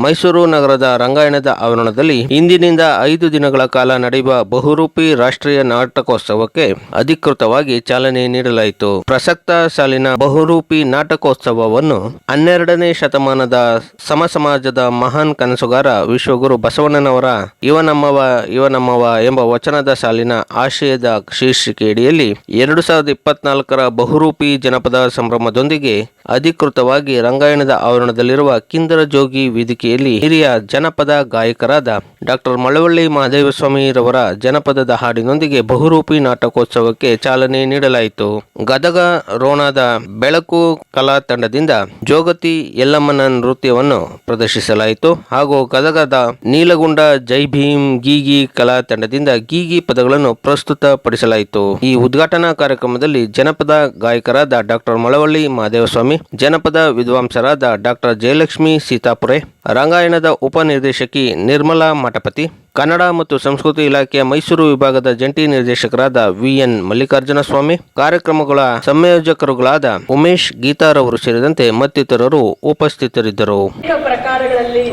ಮೈಸೂರು ನಗರದ ರಂಗಾಯಣದ ಆವರಣದಲ್ಲಿ ಇಂದಿನಿಂದ ಐದು ದಿನಗಳ ಕಾಲ ನಡೆಯುವ ಬಹುರೂಪಿ ರಾಷ್ಟ್ರೀಯ ನಾಟಕೋತ್ಸವಕ್ಕೆ ಅಧಿಕೃತವಾಗಿ ಚಾಲನೆ ನೀಡಲಾಯಿತು. ಪ್ರಸಕ್ತ ಸಾಲಿನ ಬಹುರೂಪಿ ನಾಟಕೋತ್ಸವವನ್ನು ಹನ್ನೆರಡನೇ ಶತಮಾನದ ಸಮಸಮಾಜದ ಮಹಾನ್ ಕನಸುಗಾರ ವಿಶ್ವಗುರು ಬಸವಣ್ಣನವರ ಇವನಮ್ಮವ ಇವನಮ್ಮವ ಎಂಬ ವಚನದ ಸಾಲಿನ ಆಶಯದ ಶೀರ್ಷಿಕೆಯಡಿಯಲ್ಲಿ ಎರಡು ಸಾವಿರದ ಇಪ್ಪತ್ನಾಲ್ಕರ ಬಹುರೂಪಿ ಜನಪದ ಸಂಭ್ರಮದೊಂದಿಗೆ ಅಧಿಕೃತವಾಗಿ ರಂಗಾಯಣದ ಆವರಣದಲ್ಲಿರುವ ಕಿಂದರ ಜೋಗಿ ವೇದಿಕೆಯಲ್ಲಿ ಹಿರಿಯ ಜನಪದ ಗಾಯಕರಾದ ಡಾಕ್ಟರ್ ಮಳವಳ್ಳಿ ಮಹದೇವಸ್ವಾಮಿರವರ ಜನಪದದ ಹಾಡಿನೊಂದಿಗೆ ಬಹುರೂಪಿ ನಾಟಕೋತ್ಸವಕ್ಕೆ ಚಾಲನೆ ನೀಡಲಾಯಿತು. ಗದಗ ರೋಣದ ಬೆಳಕು ಕಲಾ ತಂಡದಿಂದ ಜೋಗತಿ ಯಲ್ಲಮ್ಮನ ನೃತ್ಯವನ್ನು ಪ್ರದರ್ಶಿಸಲಾಯಿತು. ಹಾಗೂ ಗದಗದ ನೀಲಗುಂಡ ಜೈ ಭೀಮ್ ಗೀಗಿ ಕಲಾ ತಂಡದಿಂದ ಗೀಗಿ ಪದಗಳನ್ನು ಪ್ರಸ್ತುತಪಡಿಸಲಾಯಿತು. ಈ ಉದ್ಘಾಟನಾ ಕಾರ್ಯಕ್ರಮದಲ್ಲಿ ಜನಪದ ಗಾಯಕರಾದ ಡಾಕ್ಟರ್ ಮಳವಳ್ಳಿ ಮಹದೇವಸ್ವಾಮಿ, ಜನಪದ ವಿದ್ವಾಂಸರಾದ ಡಾಕ್ಟರ್ ಜಯಲಕ್ಷ್ಮಿ ಸೀತಾಪುರೆ ರಂಗಾಯಣದ ಉಪನಿರ್ದೇಶಕಿ ನಿರ್ಮಲಾ ಮಠಪತಿ, ಕನ್ನಡ ಮತ್ತು ಸಂಸ್ಕೃತಿ ಇಲಾಖೆಯ ಮೈಸೂರು ವಿಭಾಗದ ಜಂಟಿ ನಿರ್ದೇಶಕರಾದ ವಿಎನ್ ಮಲ್ಲಿಕಾರ್ಜುನ ಸ್ವಾಮಿ ಕಾರ್ಯಕ್ರಮಗಳ ಸಂಯೋಜಕರುಗಳಾದ ಉಮೇಶ್ ಗೀತಾರವರು ಸೇರಿದಂತೆ ಮತ್ತಿತರರು ಉಪಸ್ಥಿತರಿದ್ದರು. ಪ್ರಕಾರಗಳಲ್ಲಿ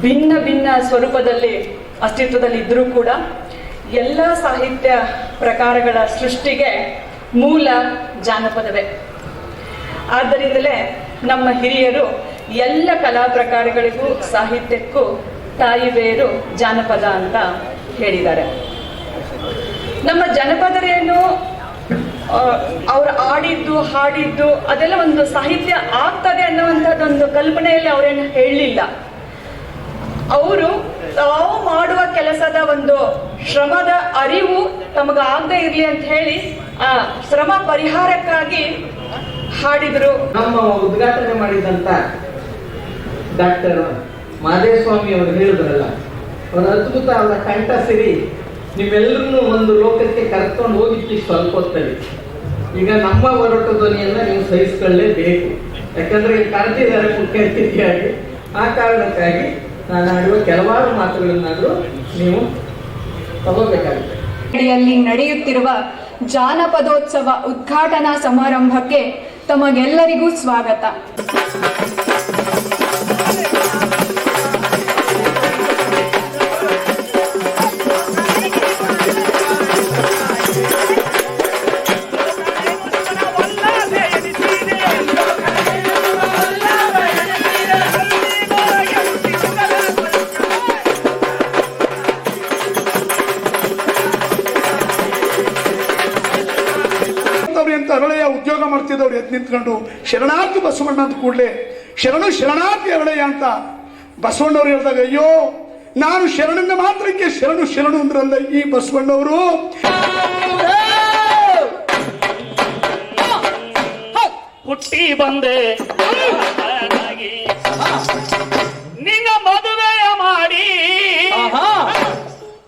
ಭಿನ್ನ ಭಿನ್ನ ಸ್ವರೂಪದಲ್ಲಿ ಅಸ್ತಿತ್ವದಲ್ಲಿ ಇದ್ರೂ ಕೂಡ ಎಲ್ಲ ಸಾಹಿತ್ಯ ಪ್ರಕಾರಗಳ ಸೃಷ್ಟಿಗೆ ಮೂಲ ಜಾನಪದವೇ. ಆದ್ದರಿಂದಲೇ ನಮ್ಮ ಹಿರಿಯರು ಎಲ್ಲ ಕಲಾ ಪ್ರಕಾರಗಳಿಗೂ ಸಾಹಿತ್ಯಕ್ಕೂ ತಾಯಿ ಬೇರು ಜಾನಪದ ಅಂತ ಹೇಳಿದ್ದಾರೆ. ನಮ್ಮ ಜನಪದರೇನು ಅವ್ರು ಆಡಿದ್ದು, ಹಾಡಿದ್ದು, ಅದೆಲ್ಲ ಒಂದು ಸಾಹಿತ್ಯ ಆಗ್ತದೆ ಅನ್ನುವಂಥದ್ದೊಂದು ಕಲ್ಪನೆಯಲ್ಲಿ ಅವರೇನು ಹೇಳಲಿಲ್ಲ. ಅವರು ತಾವು ಮಾಡುವ ಕೆಲಸದ ಒಂದು ಶ್ರಮದ ಅರಿವು ತಮಗಾಗದೇ ಇರಲಿ ಅಂತ ಹೇಳಿ, ಆ, ಶ್ರಮ ಪರಿಹಾರಕ್ಕಾಗಿ ಹಾಡಿದ್ರು. ನಮ್ಮ ಉದ್ಘಾಟನೆ ಮಾಡಿದಂತ ಡಾಕ್ಟರ್ ಮಾದೇಸ್ವಾಮಿ ಅವರು ಹೇಳಿದ್ರಲ್ಲ ಅವರ ಅದ್ಭುತ ಅವರ ಕಂಠ ಸಿರಿ ನಿಮ್ಮೆಲ್ಲರನ್ನು ಒಂದು ಲೋಕಕ್ಕೆ ಕರ್ಕೊಂಡು ಹೋಗಿತ್ತು ಸ್ವಲ್ಪ ಹೊತ್ತಲ್ಲಿ. ಈಗ ನಮ್ಮ ಹೊರಟ ಧ್ವನಿಯನ್ನು ನೀವು ಸಹಿಸ್ಕೊಳ್ಳೇಬೇಕು. ಯಾಕಂದ್ರೆ ಕರೆದಿದ್ದಾರೆ ಮುಖ್ಯ ಅತಿಥಿಯಾಗಿ. ಆ ಕಾರಣಕ್ಕಾಗಿ ನಾನು ಆಡುವ ಕೆಲವಾರು ಮಾತುಗಳನ್ನಾದರೂ ನೀವು ತಗೋಬೇಕಾಗುತ್ತೆ. ನಡೆಯುತ್ತಿರುವ ಜಾನಪದೋತ್ಸವ ಉದ್ಘಾಟನಾ ಸಮಾರಂಭಕ್ಕೆ ತಮಗೆಲ್ಲರಿಗೂ ಸ್ವಾಗತ. ಮಾಡ್ತಿದ್ದವ್ರು ಎದ್ದು ನಿಂತ್ಕೊಂಡು ಶರಣಾರ್ಥಿ ಬಸವಣ್ಣ ಅಂತ ಕೂಡಲೇ ಶರಣು ಶರಣಾರ್ಥಿ ಎರಡಯ್ಯ ಅಂತ ಬಸವಣ್ಣವ್ರು ಹೇಳ್ದಾಗ ಅಯ್ಯೋ ನಾನು ಶರಣಿಂದ ಮಾತ್ರಕ್ಕೆ ಶರಣು ಶರಣು ಅಂದ್ರಲ್ಲ ಈ ಬಸವಣ್ಣವರು. ಹುಟ್ಟಿ ಬಂದೆ. ನಿನ್ನ ಮದುವೆ ಮಾಡಿ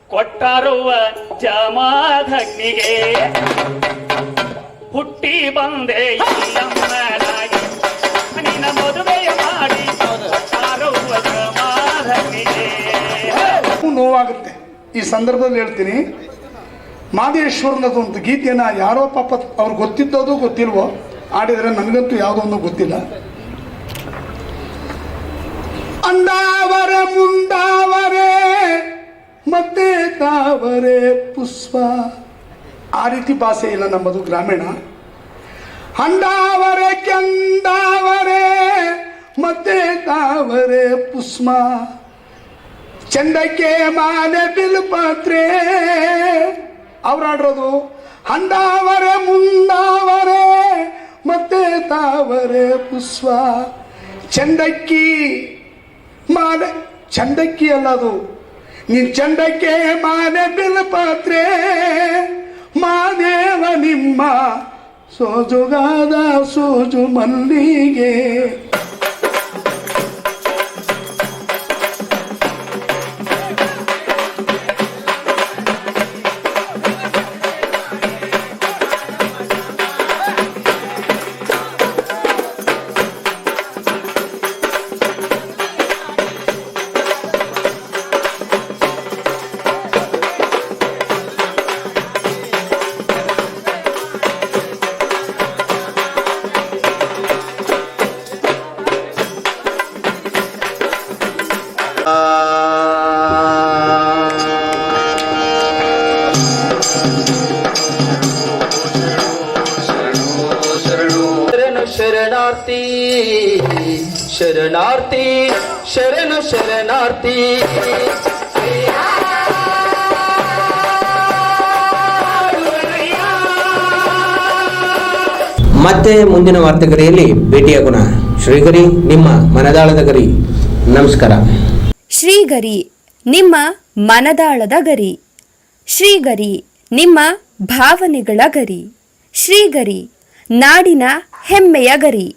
ಕೊಟ್ಟರುವ ಜಮಾಧಗ್ನಿಗೆ ಹುಟ್ಟಿ ಬಂದೆ ನಿನ್ನ ಮದುವೆಯ ಮಾಡಿ ನೋವಾಗುತ್ತೆ. ಈ ಸಂದರ್ಭದಲ್ಲಿ ಹೇಳ್ತೀನಿ ಮಾದೇಶ್ವರನದು ಒಂದು ಗೀತೆಯನ್ನ ಯಾರೋ ಪಾಪ ಅವ್ರು ಗೊತ್ತಿದ್ದೋದು ಗೊತ್ತಿಲ್ವೋ, ಆಡಿದರೆ ನನಗಂತೂ ಯಾವುದೋ ಒಂದು ಗೊತ್ತಿಲ್ಲ. ಅಂದಾವರ ಮುಂದಾವರೆ ಮತ್ತೆ ತಾವರೆ ಪುಷ್ಪ. ಆ ರೀತಿ ಭಾಷೆ ಇಲ್ಲ ನಮ್ಮದು ಗ್ರಾಮೀಣ. ಹಂಡಾವರೆ ಕೆಂಡಾವರೆ ಮತ್ತೆ ತಾವರೆ ಪುಷ್ಮ. ಚಂದಕ್ಕೆ ಮಾನೆ ಬಿಲ್ ಪಾತ್ರೆ ಅವ್ರಾಡ್ರೋದು ಹಂಡಾವರೆ ಮುಂದಾವರೆ ಮತ್ತೆ ತಾವರೆ ಪುಷ್ಪ ಚಂದಕ್ಕಿ ಮಾಲೆ ಚಂದಕ್ಕಿ ಅಲ್ಲ ಅದು. ನೀನ್ ಚಂದಕ್ಕೆ ಮಾನೆ ಬಿಲ್ ಪಾತ್ರೆ ಮಾದೇವ ನಿಮ್ಮ ಸೋಜುಗಾದ ಸೋಜು ಮಲ್ಲಿಗೆ. ಶರಣಾರ್ಥಿ ಶರಣು ಶರಣಾರ್ಥಿ. ಮತ್ತೆ ಮುಂದಿನ ವಾರ್ತೆಗರಿಯಲ್ಲಿ ಭೇಟಿಯಾಗೋಣ ಶ್ರೀಗರಿ ನಿಮ್ಮ ಮನದಾಳದ ಗರಿ. ನಮಸ್ಕಾರ. ಶ್ರೀಗರಿ ನಿಮ್ಮ ಮನದಾಳದ ಗರಿ. ಶ್ರೀಗರಿ ನಿಮ್ಮ ಭಾವನೆಗಳ ಗರಿ. ಶ್ರೀಗರಿ ನಾಡಿನ ಹೆಮ್ಮೆಯ ಗರಿ.